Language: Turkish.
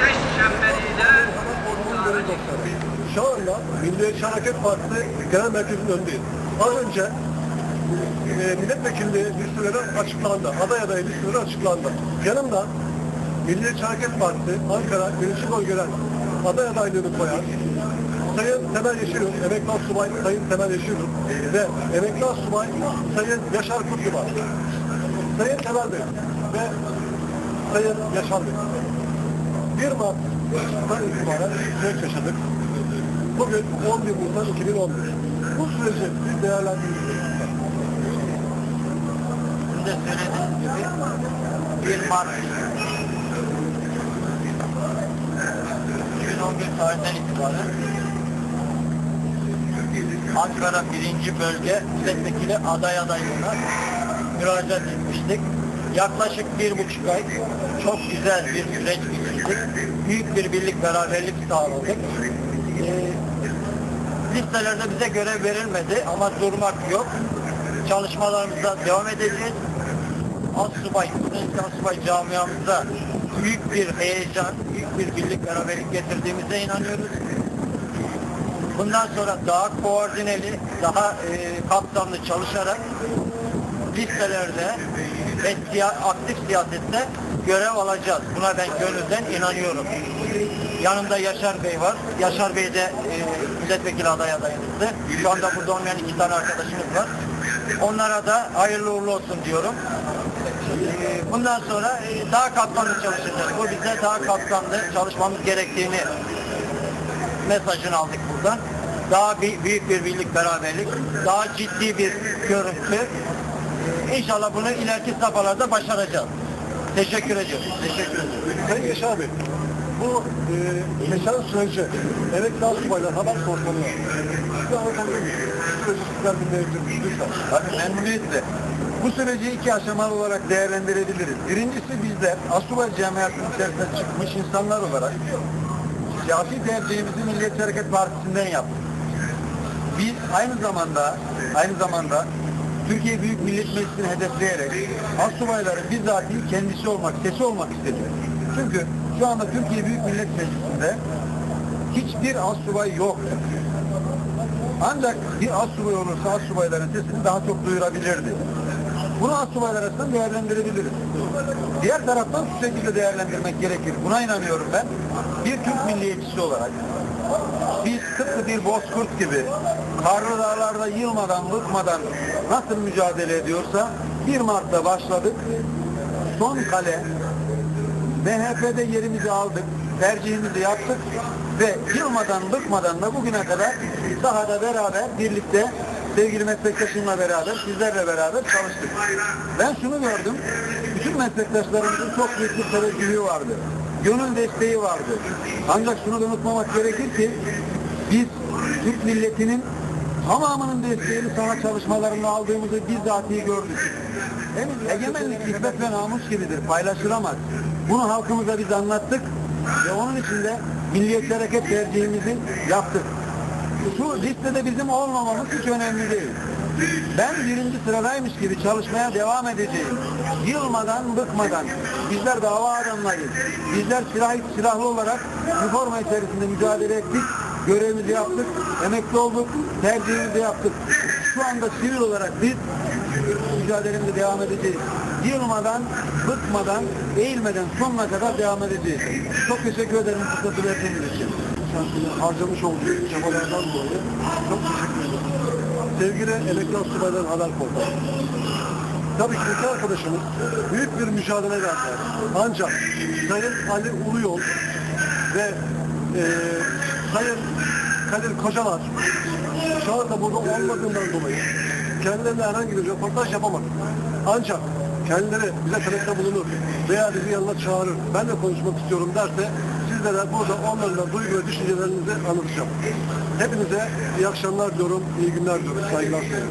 ateş çemberiyle orman doktoru. Şu anda Milliyetçi Hareket Partisi Genel Merkezi'nin önündeyiz. Az önce e, milletvekilliği listeleri açıklandı. Aday adayı listeleri açıklandı. Yanımda Milliyetçi Hareket Partisi Ankara Birinci Bölgeler aday adaylığını koyan Sayın Temel Yeşilur, emekli subay Sayın Temel Yeşilur ve emekli subay Sayın Yaşar Kurtlu var. Sayın Temel Bey ve Sayın Yaşar Bey. 1 Mart'tan itibaren süreç yaşadık. Bugün 11 Nisan 2011. Bu süreci biz değerlendiriyoruz. Sizin de gibi 1 Mart 2011 tarihinden itibaren Ankara 1. Bölge Milletvekili aday adaylığına müracaat etmiştik. Yaklaşık bir buçuk ay çok güzel bir süreç geçirdik. Büyük bir birlik beraberlik sağladık. Ee, listelerde bize görev verilmedi ama durmak yok. Çalışmalarımıza devam edeceğiz. Asubay, Asubay camiamıza büyük bir heyecan, büyük bir birlik beraberlik getirdiğimize inanıyoruz. Bundan sonra daha koordineli, daha e, kapsamlı çalışarak listelerde ve aktif siyasette görev alacağız. Buna ben gönülden inanıyorum. Yanımda Yaşar Bey var. Yaşar Bey de e, milletvekili aday adayımızdı. Şu anda burada olmayan iki tane arkadaşımız var. Onlara da hayırlı uğurlu olsun diyorum. E, bundan sonra e, daha kapsamlı çalışacağız. Bu bize daha kapsamlı çalışmamız gerektiğini mesajını aldık buradan. Daha büyük bir birlik beraberlik, daha ciddi bir görüntü. İnşallah bunu ileriki safhalarda başaracağız. Teşekkür ediyorum. Teşekkür ediyorum. Sayın Yaşar Bey, bu e, yaşanan süreci emekli asubaylar haber korkmalı. Bir anlatabilir misiniz? Memnuniyetle. Bu süreci iki aşamalı olarak değerlendirebiliriz. Birincisi bizler Asubay camiasının içerisinde çıkmış insanlar olarak siyasi tercihimizi Milliyetçi Hareket Partisi'nden yaptık. Biz aynı zamanda aynı zamanda Türkiye Büyük Millet Meclisi'ni hedefleyerek Asubayların bizatihi kendisi olmak, sesi olmak istedik. Çünkü şu anda Türkiye Büyük Millet Meclisi'nde hiçbir asubay yok. Ancak bir assubay olursa assubayların sesini daha çok duyurabilirdi. Bunu assubaylar arasında değerlendirebiliriz. Diğer taraftan şu şekilde değerlendirmek gerekir. Buna inanıyorum ben. Bir Türk milliyetçisi olarak biz tıpkı bir bozkurt gibi karlı dağlarda yılmadan, bıkmadan nasıl mücadele ediyorsa 1 Mart'ta başladık. Son kale MHP'de yerimizi aldık, tercihimizi yaptık ve yılmadan bıkmadan da bugüne kadar sahada beraber birlikte sevgili meslektaşımla beraber, sizlerle beraber çalıştık. Ben şunu gördüm, bütün meslektaşlarımızın çok büyük bir teveccühü vardı. Gönül desteği vardı. Ancak şunu da unutmamak gerekir ki biz Türk milletinin tamamının desteğini saha çalışmalarında aldığımızı bizzatihi gördük. Egemenlik, iffet ve namus gibidir, paylaşılamaz. Bunu halkımıza biz anlattık ve onun için de Milliyetçi Hareket tercihimizi yaptık. Şu listede bizim olmamamız hiç önemli değil. Ben birinci sıradaymış gibi çalışmaya devam edeceğim. Yılmadan, bıkmadan. Bizler dava adamlarıyız. Bizler silah, silahlı olarak üniforma içerisinde mücadele ettik. Görevimizi yaptık, emekli olduk, tercihimizi yaptık. Şu anda sivil olarak biz mücadelemize devam edeceğiz. Yılmadan, bıkmadan, eğilmeden sonuna kadar devam edeceğiz. Çok teşekkür ederim fırsatı verdiğiniz için. Harcamış olduğu çabalardan dolayı çok teşekkür. Sevgili emekli asubaylar haber portalı. Tabii ki iki arkadaşımız büyük bir mücadele verdiler. Ancak Sayın Ali Uluyol ve e, Sayın Kadir Kocalar şu anda burada olmadığından dolayı kendilerine herhangi bir röportaj yapamadık. Ancak kendileri bize talepte bulunur veya bizi yanına çağırır, ben de konuşmak istiyorum derse sizlere burada onlarla duygu ve düşüncelerinizi anlatacağım. Hepinize iyi akşamlar diyorum, iyi günler diyorum, saygılar sunuyorum.